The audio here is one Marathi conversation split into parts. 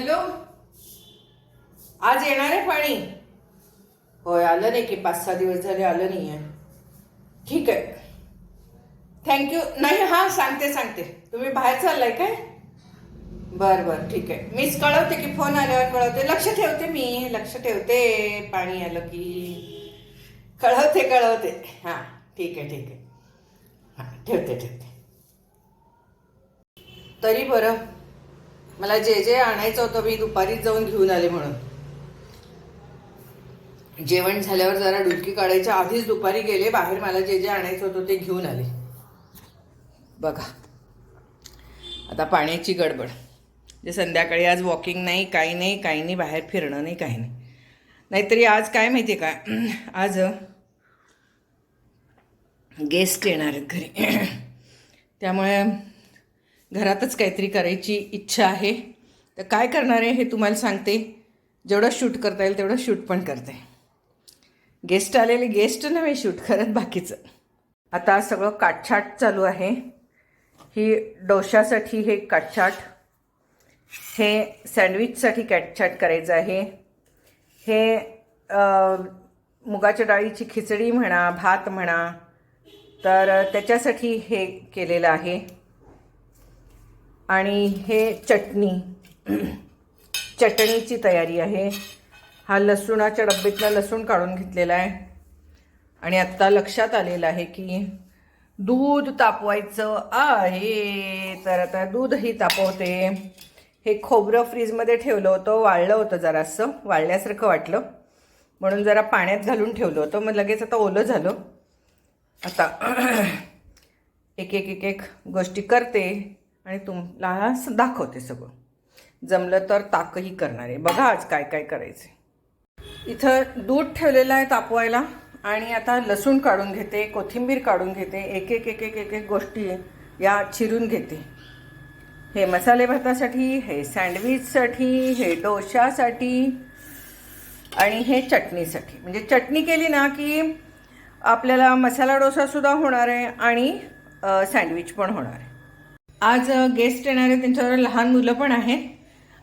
हॅलो? आज येणार आहे पाणी? होय आलं नाही की पाच सहा दिवस झाले आलं नाही आहे ठीक आहे. थँक्यू नाही हां सांगते सांगते. तुम्ही बाहेर चाललाय काय? बर बर ठीक आहे. मीच कळवते की फोन आल्यावर कळवते. लक्ष ठेवते मी. लक्ष ठेवते. पाणी आलं की. कळवते कळवते. हां ठीक आहे ठीक आहे. हां ठेवते ठेवते. तरी बरं. मला जे जे आणायचं होतं मी दुपारीच जाऊन घेऊन आले म्हणून. जेवण झाल्यावर जरा डुलकी काढायच्या आधीच दुपारी गेले बाहेर मला जे जे आणायचं होतं ते घेऊन आले. बघा. आता पाण्याची गडबड. जे संध्याकाळी आज वॉकिंग नाही काही नाही काही नाही बाहेर फिरणं नाही काही नाही. नाहीतरी आज काय माहिती आहे का? आज गेस्ट येणार आहेत घरी. त्यामुळे घरातच काहीतरी करायची इच्छा आहे. तर काय करणार आहे हे तुम्हाला सांगते. जेवढं शूट करता येईल तेवढं शूट पण करते. गेस्ट आलेले गेस्ट नव्हे शूट करत बाकीचं. आता सगळं काटछाट चालू आहे. ही डोशासाठी हे काटछाट. हे सँडविचसाठी कॅटछाट करायचं आहे. हे मुगाच्या डाळीची खिचडी म्हणा भात म्हणा तर त्याच्यासाठी हे केलेलं आहे. आणि हे चटणी. चटणीची तयारी आहे. हा लसूणाच्या डब्बीतला लसूण काढून घेतलेला आहे. आणि आत्ता लक्षात आलेलं आहे की दूध तापवायचं आहे. तर आता दूधही तापवते. हे खोबरं फ्रीजमध्ये ठेवलं होतं वाळलं होतं जरासं. वाळल्यासारखं वाटलं. म्हणून जरा पाण्यात घालून ठेवलं होतं. मग लगेच आता ओलं झालं. आता एक एक एक एक गोष्टी करते. आणि तुम्हाला दाखवते सगळं. जमलं तर ताकही करणार. आहे बघा आज काय काय करायचं. इथं दूध ठेवलेलं आहे तापवायला आणि आता लसूण काढून घेते कोथिंबीर काढून घेते एक एक एक एक एक एक गोष्टी या चिरून घेते. हे मसाले भातासाठी हे सँडविचसाठी हे डोशासाठी आणि हे चटणीसाठी. म्हणजे चटणी केली ना की आपल्याला मसाला डोसासुद्धा होणार आहे आणि सँडविच पण होणार आहे. आज गेस्ट येणारे त्यांच्यावर लहान मुलं पण आहेत.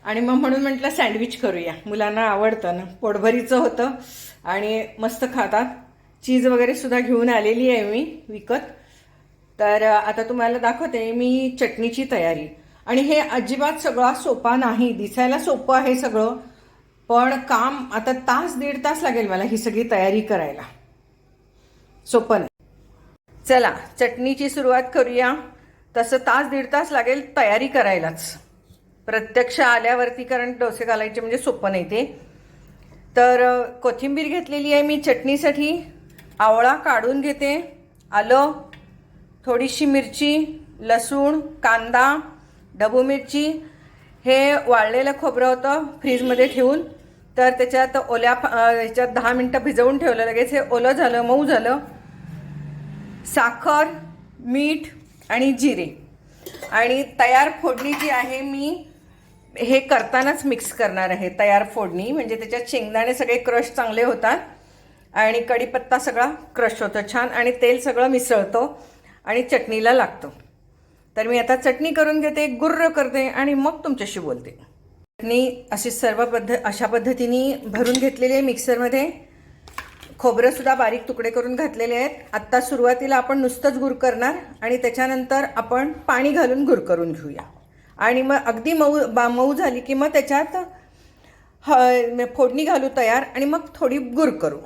आणि मग म्हणून म्हटलं सँडविच करूया. मुलांना आवडतं ना. पोटभरीचं होतं. आणि मस्त खातात. चीज वगैरे सुद्धा घेऊन आलेली आहे मी विकत. तर आता तुम्हाला दाखवते मी चटणीची तयारी. आणि हे अजिबात सगळा सोपा नाही. दिसायला सोपं आहे सगळं. पण काम आता तास दीड तास लागेल मला ही सगळी तयारी करायला. सोपं नाही. चला चटणीची सुरुवात करूया. तसं तास दीड तास लागेल तयारी करायलाच. प्रत्यक्ष आल्यावरती कारण डोसे घालायचे म्हणजे सोपं नाही ते. तर कोथिंबीर घेतलेली आहे मी चटणीसाठी. आवळा काढून घेते. आलं थोडीशी मिरची लसूण कांदा ढबू मिरची. हे वाळलेलं खोबरं होतं फ्रीजमध्ये ठेवून. तर त्याच्यात ओल्या ह्याच्यात दहा मिनटं भिजवून ठेवलं. लगेच हे ओलं झालं मऊ झालं. साखर मीठ आणि जिरे. आणि तयार फोडणी जी आहे मी हे करतानाच मिक्स करणार आहे तयार फोडणी. म्हणजे त्याच्यात शेंगदाणे सगळे क्रश चांगले होतात आणि कढीपत्ता सगळा क्रश होतो छान आणि तेल सगळं मिसळतो आणि चटणीला लागतो. तर मी आता चटणी करून घेते गुर्र करते आणि मग तुमच्याशी बोलते. चटणी अशी सर्व पद्ध अशा पद्धतीने भरून घेतलेली आहे मिक्सरमध्ये खोबरंसुद्धा बारीक तुकडे करून घातलेले आहेत. आत्ता सुरुवातीला आपण नुसतंच गुर करणार आणि त्याच्यानंतर आपण पाणी घालून गुर करून घेऊया. आणि मग अगदी मऊ बा मऊ झाली की मग त्याच्यात ह फोडणी घालू तयार आणि मग थोडी गुर करू.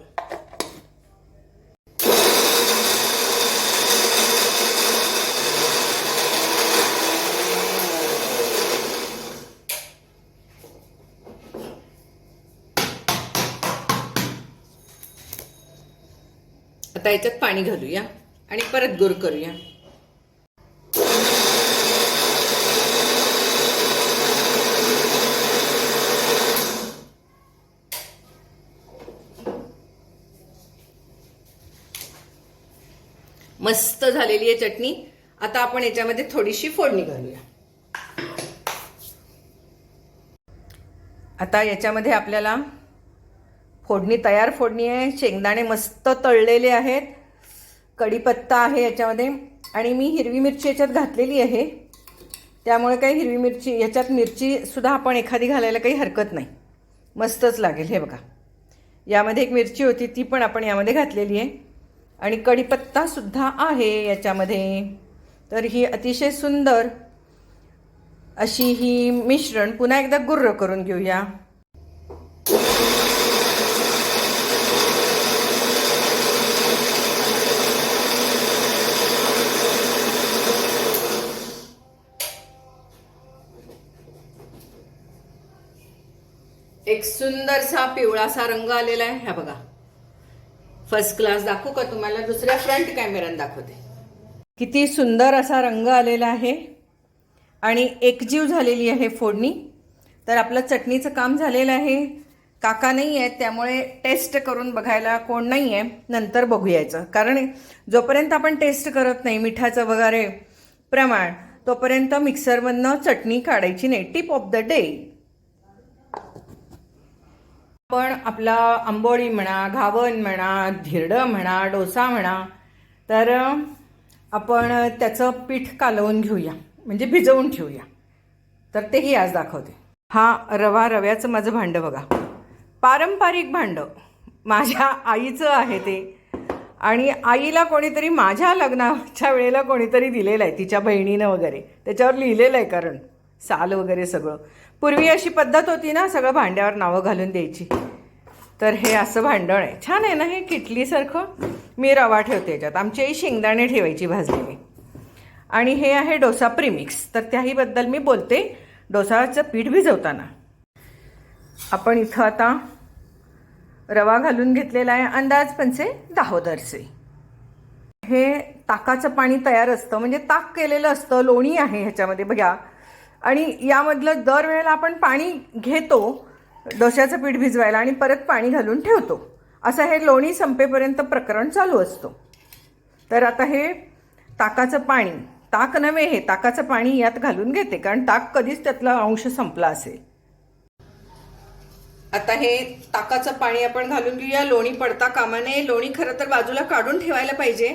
आता याच्यात पाणी घालूया आणि परत गुर करूया. मस्त झालेली आहे चटणी. आता आपण याच्यामध्ये थोडीशी फोडणी घालूया. आता याच्यामध्ये आपल्याला फोडणी तयार फोडणी आहे शेंगदाणे मस्त तळलेले आहेत. कढीपत्ता आहे याच्यामध्ये. आणि मी हिरवी मिरची याच्यात घातलेली आहे. त्यामुळे काही हिरवी मिरची याच्यात मिरचीसुद्धा आपण एखादी घालायला काही हरकत नाही. मस्तच लागेल हे बघा. यामध्ये एक मिरची होती ती पण आपण यामध्ये घातलेली आहे. आणि कढीपत्तासुद्धा आहे याच्यामध्ये. तर ही अतिशय सुंदर अशी ही मिश्रण पुन्हा एकदा गुर्र करून घेऊया. एक सुंदरसा पिवळासा रंग आलेला आहे. हा बघा. फर्स्ट क्लास दाखवू का तुम्हाला? दुसऱ्या फ्रंट कॅमेऱ्यात दाखवते. किती सुंदर असा रंग आलेला आहे. आणि एकजीव झालेली आहे फोडणी. तर आपलं चटणीचं काम झालेलं आहे. काका नाही आहेत त्यामुळे टेस्ट करून बघायला कोण नाही आहे. नंतर बघूयायचं. कारण जोपर्यंत आपण टेस्ट करत नाही मिठाचं वगैरे प्रमाण तोपर्यंत मिक्सरमधनं चटणी काढायची नाही. टिप ऑफ द डे पण आपला आंबोळी म्हणा घावन म्हणा धिरडं म्हणा डोसा म्हणा तर आपण त्याचं पीठ कालवून घेऊया. म्हणजे भिजवून ठेवूया तर तेही आज दाखवते. हा रवा रव्याचं माझं भांडं बघा. पारंपरिक भांडं. माझ्या आईचं आहे ते. आणि आईला कोणीतरी माझ्या लग्नाच्या वेळेला कोणीतरी दिलेलं आहे तिच्या बहिणीनं वगैरे. त्याच्यावर लिहिलेलं आहे कारण. साल वगैरे सगळं. पूर्वी अशी पद्धत होती ना सगळं भांड्यावर नावं घालून द्यायची. तर हे असं भांडण आहे. छान आहे ना हे किटलीसारखं? मी रवा ठेवते याच्यात. आमची आई शेंगदाणे ठेवायची भाजलेली. आणि हे आहे डोसा प्रिमिक्स. तर त्याहीबद्दल मी बोलते. डोसाचं पीठ भिजवताना. आपण इथं आता रवा घालून घेतलेला आहे. अंदाज पंचे दाहोदरचे हे ताकाचं पाणी तयार असतं. म्हणजे ताक केलेलं असतं. लोणी आहे ह्याच्यामध्ये. बघा आणि यामधलं दरवेळेला आपण पाणी घेतो डोश्याचं पीठ भिजवायला आणि परत पाणी घालून ठेवतो. असं हे लोणी संपेपर्यंत प्रकरण चालू असतो. तर आता हे ताकाचं पाणी ताक नव्हे हे ताकाचं पाणी यात घालून घेते कारण ताक कधीच त्यातला अंश संपला असेल. आता हे ताकाचं पाणी आपण घालून घेऊया. लोणी पडता कामा नये. लोणी खरं तर बाजूला काढून ठेवायला पाहिजे.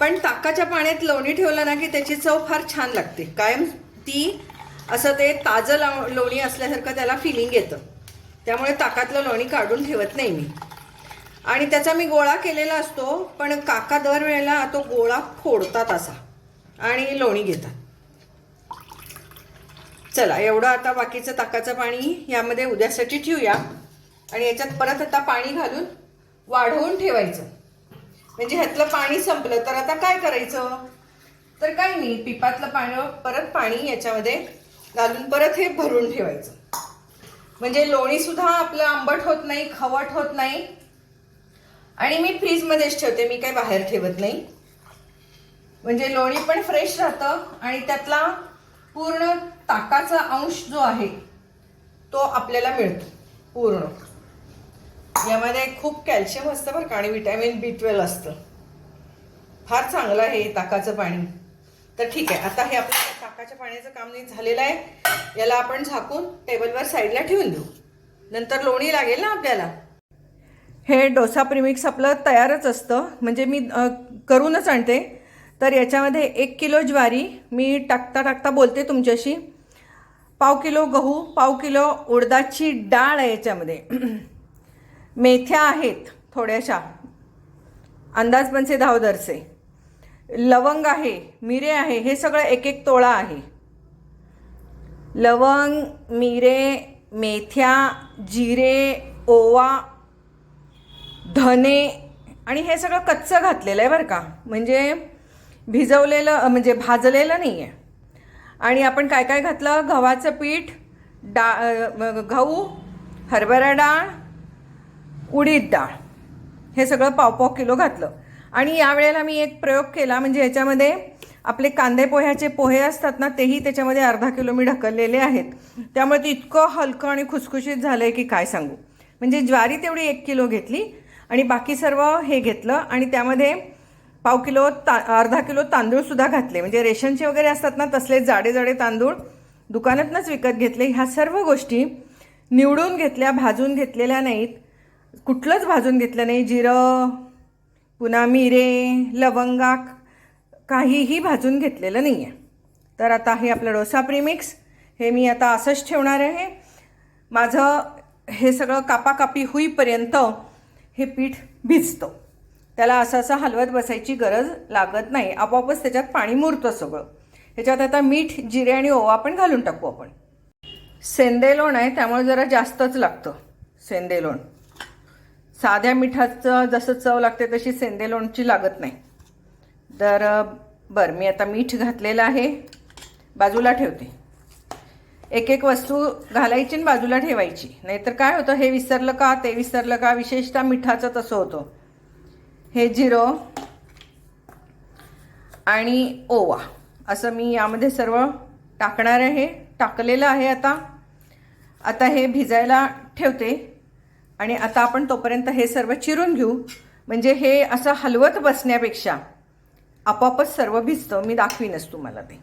पण ताकाच्या पाण्यात लोणी ठेवलं ना की त्याची चव फार छान लागते. कायम ती असं ते ताजं लाव लोणी असल्यासारखं त्याला फिलिंग येतं. त्यामुळे ताकातलं लोणी काढून ठेवत नाही मी. आणि त्याचा मी गोळा केलेला असतो पण काका दरवेळेला तो गोळा फोडतात असा आणि लोणी घेतात. चला एवढं आता बाकीचं ताकाचं पाणी यामध्ये उद्यासाठी ठेवूया. आणि याच्यात परत आता पाणी घालून वाढवून ठेवायचं. म्हणजे ह्यातलं पाणी संपलं तर आता काय करायचं? तर काही नाही पिपातलं पाणी परत पाणी याच्यामध्ये घालून परत हे भरून ठेवायचं. म्हणजे लोणी सुद्धा आपलं आंबट होत नाही खवट होत नाही. आणि मी फ्रीजमध्येच ठेवते मी काही बाहेर ठेवत नाही. म्हणजे लोणी पण फ्रेश राहतं आणि त्यातला पूर्ण ताकाचा अंश जो आहे तो आपल्याला मिळतो पूर्ण. यामध्ये खूप कॅल्शियम असतं बरं का आणि विटॅमिन बी ट्वेल्व असतं. फार चांगलं आहे हे ताकाचं पाणी. तर ठीक आहे आता हे आपलं ताकाच्या पाण्याचं काम नाही झालेलं आहे. याला आपण झाकून टेबलवर साईडला ठेवून देऊ. नंतर लोणी लागेल ना आपल्याला? हे डोसा प्रिमिक्स आपलं तयारच असतं. म्हणजे मी करूनच आणते. तर याच्यामध्ये एक किलो ज्वारी मी टाकता टाकता बोलते तुमच्याशी. पाव किलो गहू पाव किलो उडदाची डाळ आहे याच्यामध्ये. मेथ्या आहेत थोड्याशा. अंदाज पंचे धावदरसे. लवंग आहे मिरे आहे हे सगळं एक एक तोळा आहे. लवंग मिरे मेथ्या जिरे ओवा धने आणि हे सगळं कच्चं घातलेलं आहे बरं का. म्हणजे भिजवलेलं म्हणजे भाजलेलं नाही आहे आणि आपण काय काय घातलं? गव्हाचं पीठ डा गहू हरभरा डाळ उडीद डाळ. हे सगळं पाव पाव किलो घातलं. आणि यावेळेला मी एक प्रयोग केला म्हणजे याच्यामध्ये आपले कांदे पोह्याचे पोहे असतात ना तेही त्याच्यामध्ये अर्धा किलो मी ढकललेले आहेत. त्यामुळे ते इतकं हलकं आणि खुसखुशीत झालं आहे की काय सांगू. म्हणजे ज्वारी तेवढी एक किलो घेतली आणि बाकी सर्व हे घेतलं आणि त्यामध्ये पाव किलो ता अर्धा किलो तांदूळसुद्धा घातले. म्हणजे रेशनचे वगैरे असतात ना तसले जाडे जाडे तांदूळ दुकानातनंच विकत घेतले. ह्या सर्व गोष्टी निवडून घेतल्या भाजून घेतलेल्या नाहीत. कुठलंच भाजून घेतलं नाही. जिरं पुन्हा मिरे लवंगा काहीही भाजून घेतलेलं नाही आहे तर आता हे आपलं डोसा प्रीमिक्स हे मी आता असंच ठेवणार आहे. माझं हे सगळं कापाकापी होईपर्यंत हे पीठ भिजतं. त्याला असं असं हलवत बसायची गरज लागत नाही. आपोआपच त्याच्यात पाणी मुरतं सगळं. ह्याच्यात आता मीठ जिरे आणि ओवा पण घालून टाकू आपण. सेंदेलोण आहे त्यामुळे जरा जास्तच लागतं सेंदेलोण. साध्या मिठाचं जसं चव लागते तशी सेंदे लोणची लागत नाही. तर बरं मी आता मीठ घातलेलं आहे. बाजूला ठेवते. एक एक वस्तू घालायची आणि बाजूला ठेवायची. नाहीतर काय होतं हे विसरलं का ते विसरलं का विशेषतः मिठाचं तसं होतं. हे झिरो आणि ओवा असं मी यामध्ये सर्व टाकणार आहे. टाकलेलं आहे आता. आता हे भिजायला ठेवते. आणि आता आपण तोपर्यंत हे सर्व चिरून घेऊ. म्हणजे हे असं हलवत बसण्यापेक्षा आपोआपच सर्व भिजतं. मी दाखवीनच तुम्हाला ते.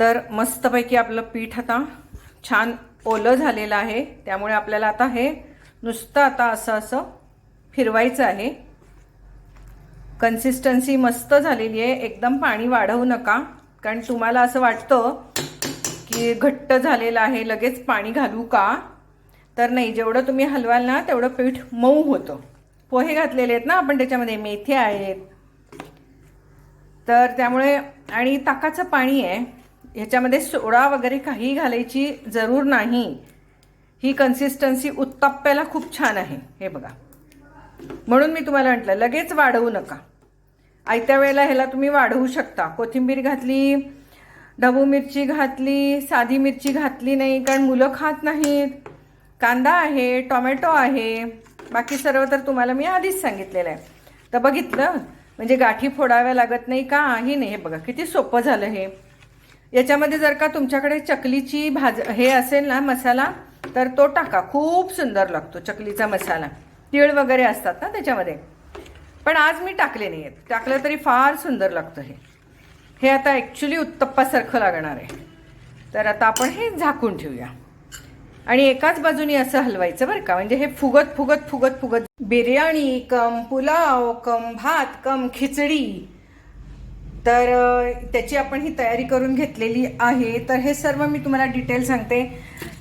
तर मस्तपैकी आपलं पीठ आता छान ओलं झालेलं आहे. त्यामुळे आपल्याला आता हे नुसतं आता असं असं फिरवायचं आहे. कन्सिस्टन्सी मस्त झालेली आहे. एकदम पाणी वाढवू नका. कारण तुम्हाला असं वाटतं की घट्ट झालेलं आहे. लगेच पाणी घालू का? तर नाही जेवढं तुम्ही हलवाल ना तेवढं पीठ मऊ होतं. पोहे घातलेले आहेत ना आपण त्याच्यामध्ये मेथी आहेत. तर त्यामुळे आणि ताकाचं पाणी आहे. ह्याच्यामध्ये सोडा वगैरे काही घालायची जरूर नाही. ही कन्सिस्टन्सी उत्तप्प्याला खूप छान आहे. हे बघा. म्हणून मी तुम्हाला म्हटलं लगेच वाढवू नका. आयत्या वेळेला ह्याला तुम्ही वाढवू शकता. कोथिंबीर घातली ढबू मिरची घातली साधी मिरची घातली नाही कारण मुलं खात नाहीत. कांदा आहे टोमॅटो आहे बाकी सर्व तर तुम्हाला मी आधीच सांगितलेलं आहे. तर बघितलं? म्हणजे गाठी फोडाव्या लागत नाही काही नाही. हे बघा किती सोपं झालं हे. याच्यामध्ये जर का तुमच्याकडे चकलीची भाज हे असेल ना मसाला तर तो टाका. खूप सुंदर लागतो चकलीचा मसाला. तीळ वगैरे असतात ना त्याच्यामध्ये. पण आज मी टाकले नाही आहेत. टाकलं तरी फार सुंदर लागतं हे. हे आता ॲक्च्युली उत्तप्पासारखं लागणार आहे. तर आता आपण हे झाकून ठेवूया. आणि एकाच बाजूनी असं हलवायचं बरं का. म्हणजे हे फुगत फुगत फुगत फुगत बिर्याणी कम पुलाव कम भात कम खिचडी. तर त्याची आपण ही तयारी करून घेतलेली आहे. तर हे सर्व मी तुम्हाला डिटेल सांगते.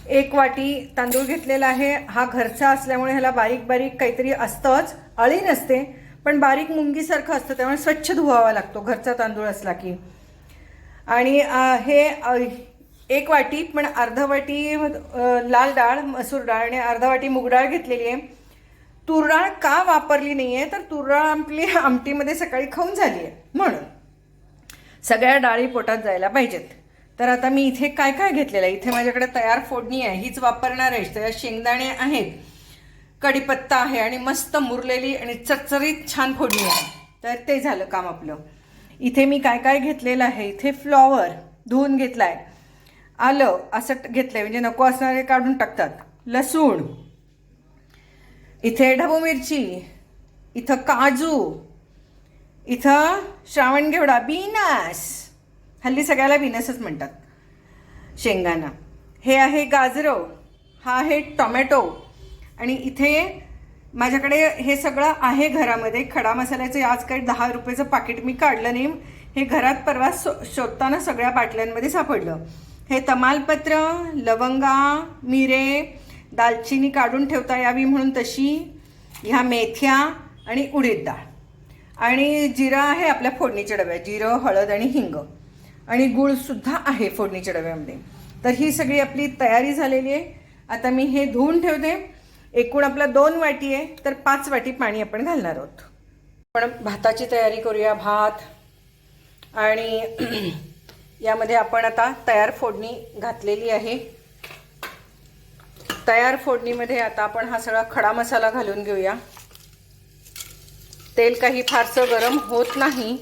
एक वाटी तांदूळ घेतलेला आहे. हा घरचा असल्यामुळे ह्याला बारीक बारीक काहीतरी असतंच. अळी नसते पण बारीक मुंगीसारखं असतं त्यामुळे स्वच्छ धुवावा लागतो. घरचा तांदूळ असला की. आणि हे एक वाटी पण अर्धा वाटी लाल डाळ मसूर डाळ आणि अर्धा वाटी मूग डाळ घेतलेली आहे. तूर डाळ का वापरली नाही आहे तर तूर डाळ आपली आमटीमध्ये सकाळी खाऊन झाली आहे. म्हणून सगळ्या डाळी पोटात जायला पाहिजेत. तर आता मी इथे काय काय घेतलेलं आहे? इथे माझ्याकडे तयार फोडणी आहे. हीच वापरणार आहे त्याच्यात शेंगदाणे आहेत. कढीपत्ता आहे आणि मस्त मुरलेली आणि चरचरीत छान फोडणी आहे. तर ते झालं काम आपलं. इथे मी काय काय घेतलेलं आहे? इथे फ्लॉवर धुवून आहे आलं असं घेतलं घेतलंय. म्हणजे नको असणारे काढून टाकतात. लसूण. इथे ढबू मिरची. इथं काजू. इथं श्रावण घेवडा. बीनस. हल्ली सगळ्याला बीनसच म्हणतात. शेंगांना. हे आहे गाजरं. हा आहे टोमॅटो. आणि इथे माझ्याकडे हे सगळं आहे घरामध्ये. खडा मसाल्याचं आज काही दहा रुपयाचं पाकिट मी काढलं नाही. हे घरात परवा शो शोधताना सगळ्या बाटल्यांमध्ये सापडलं. हे तमालपत्र लवंगा मिरे दालचिनी काढून ठेवता यावी म्हणून तशी ह्या मेथ्या आणि उडीद डाळ. आणि जिरं आहे आपल्या फोडणीच्या डब्यात जिरं हळद आणि हिंग. आणि गूळसुद्धा आहे फोडणीच्या डब्यामध्ये. तर ही सगळी आपली तयारी झालेली आहे. आता मी हे धुवून ठेवते. एकूण आपला दोन वाटी आहे तर पाच वाटी पाणी आपण घालणार आहोत. आपण भाताची तयारी करूया भात. आणि यामध्ये आपण आता तयार फोडणी घातलेली आहे. तयार फोडणीमध्ये आता आपण हा सगळा खडा मसाला घालून घेऊया. तेल काही फारसं गरम होत नाही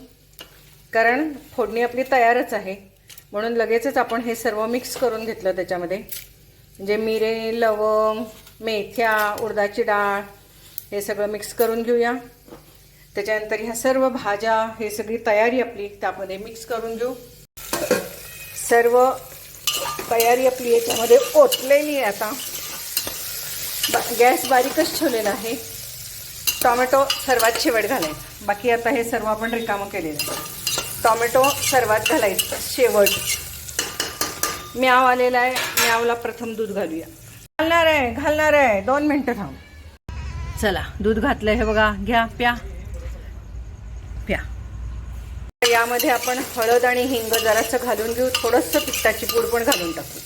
कारण फोडणी आपली तयारच आहे. म्हणून लगेचच आपण हे सर्व मिक्स करून घेतलं त्याच्यामध्ये. म्हणजे मिरे लवंग मेथ्या उडदाची डाळ हे सगळं मिक्स करून घेऊया. त्याच्यानंतर ह्या सर्व भाज्या हे सगळी तयारी आपली त्यामध्ये मिक्स करून घेऊ. सर्व तयारी आपली याच्यामध्ये ओतलेली आहे आता. बा गॅस बारीकच ठेवलेला आहे. टॉमॅटो सर्वात शेवट घालायचं. बाकी आता हे सर्व आपण रिकामं केलेलं आहे. टॉमॅटो सर्वात घालायचं. शेवट. म्याव आलेला आहे. म्यावला प्रथम दूध घालूया. घालणार आहे घालणार आहे. दोन मिनटं थांब. चला दूध घातलं हे बघा. घ्या प्या. यामध्ये आपण हळद आणि हिंग जरासं घालून घेऊ. थोडंसं पिठाची पूड पण घालून टाकू.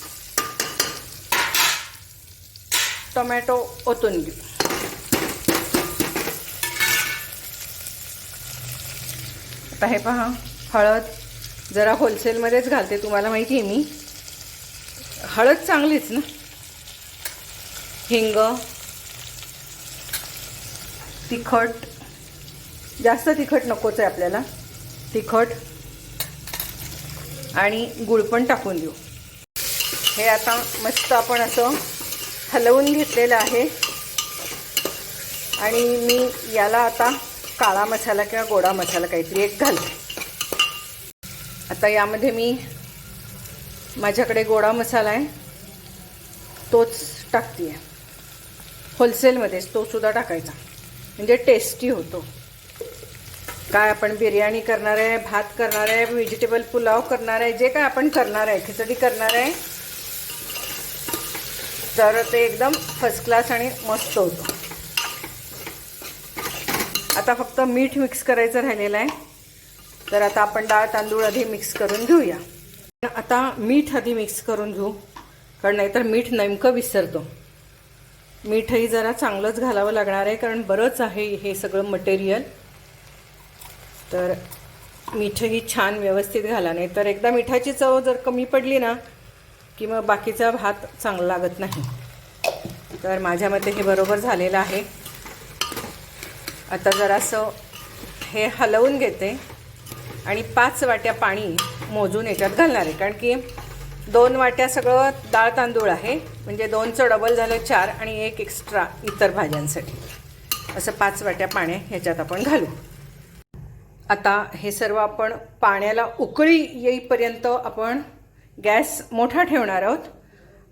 टोमॅटो ओतून घेऊ. आता हे पहा हळद जरा होलसेलमध्येच घालते तुम्हाला माहिती आहे मी. हळद चांगलीच ना. हिंग तिखट जास्त तिखट नकोच आहे आपल्याला. तिखट आणि गुळ पण टाकून देऊ. हे आता मस्त आपण असं हलवून घेतलेलं आहे. आणि मी याला आता काळा मसाला किंवा गोडा मसाला काहीतरी एक घालते. आता यामध्ये मी माझ्याकडे गोडा मसाला आहे. तोच टाकते आहे होलसेलमध्येच तो सुद्धा टाकायचा. म्हणजे टेस्टी होतो. काय आपण बिर्याणी करणार आहे भात करणार आहे व्हेजिटेबल पुलाव करणार आहे जे काय आपण करणार आहे खिचडी करणार आहे. तर ते एकदम फर्स्ट क्लास आणि मस्त होतं. आता फक्त मीठ मिक्स करायचं राहिलेलं आहे. तर आता आपण डाळ तांदूळ आधी मिक्स करून घेऊया. आता मीठ आधी मिक्स करून घेऊ कारण नाहीतर मीठ नेमकं विसरतो. मीठही जरा चांगलंच घालावं लागणार आहे कारण बरंच आहे हे सगळं मटेरियल तर मिठही छान व्यवस्थित घाला नाही तर एकदा मिठाची चव जर कमी पडली ना की मग बाकीचा भात चांगला लागत नाही. तर माझ्या मते हे बरोबर झालेलं आहे. आता जरासं हे हलवून घेते आणि पाच वाट्या पाणी मोजून याच्यात घालणार आहे कारण की दोन वाट्या सगळं डाळ तांदूळ आहे म्हणजे दोनचं डबल झालं चार आणि एक एक्स्ट्रा इतर भाज्यांसाठी. असं पाच वाट्या पाण्या ह्याच्यात आपण घालू. आता हे सर्व आपण पाण्याला उकळी येईपर्यंत आपण गॅस मोठा ठेवणार आहोत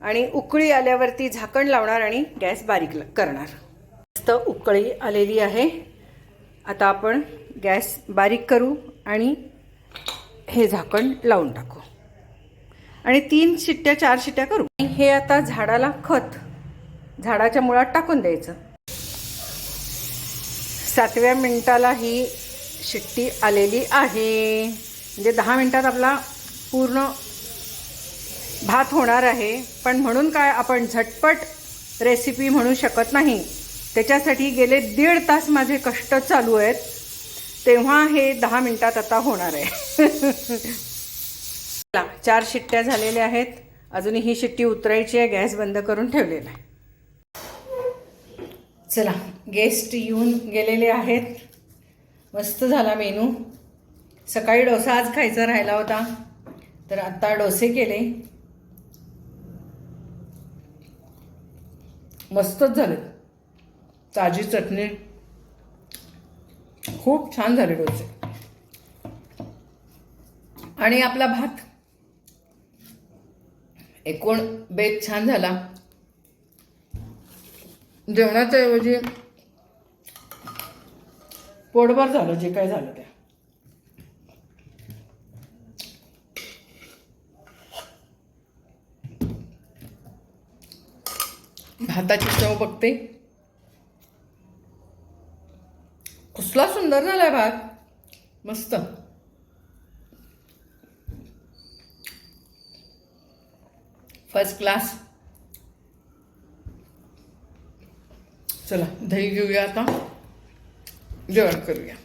आणि उकळी आल्यावरती झाकण लावणार आणि गॅस बारीक करणार. मस्त उकळी आलेली आहे. आता आपण गॅस बारीक करू आणि हे झाकण लावून टाकू. आणि तीन शिट्ट्या चार शिट्ट्या करू. आणि हे आता झाडाला खत झाडाच्या मुळात टाकून द्यायचं. सातव्या मिनिटाला ही शिट्टी आलेली आहे. म्हणजे दहा मिनटात आपला पूर्ण भात होणार आहे. पण म्हणून काय आपण झटपट रेसिपी म्हणू शकत नाही. त्याच्यासाठी गेले दीड तास माझे कष्ट चालू आहेत. तेव्हा हे दहा मिनटात आता होणार आहे. चला, चार शिट्ट्या झालेल्या आहेत. अजूनही ही शिट्टी उतरायची आहे. गॅस बंद करून ठेवलेला आहे. चला गेस्ट येऊन गेलेले आहेत. मस्त झाला मेनू. सकाळी डोसा आज खायचा राहिला होता. तर आत्ता डोसे केले. मस्तच झाले. ताजी चटणी. खूप छान झाले डोसे. आणि आपला भात. एकूण बेत छान झाला. जेवणाच्या ऐवजी पोटभर झालं जे काय झालं ते भाताची चव बघते. कसला सुंदर झालाय भात. मस्त. फर्स्ट क्लास चला दही घेऊया आता. जेवण करूया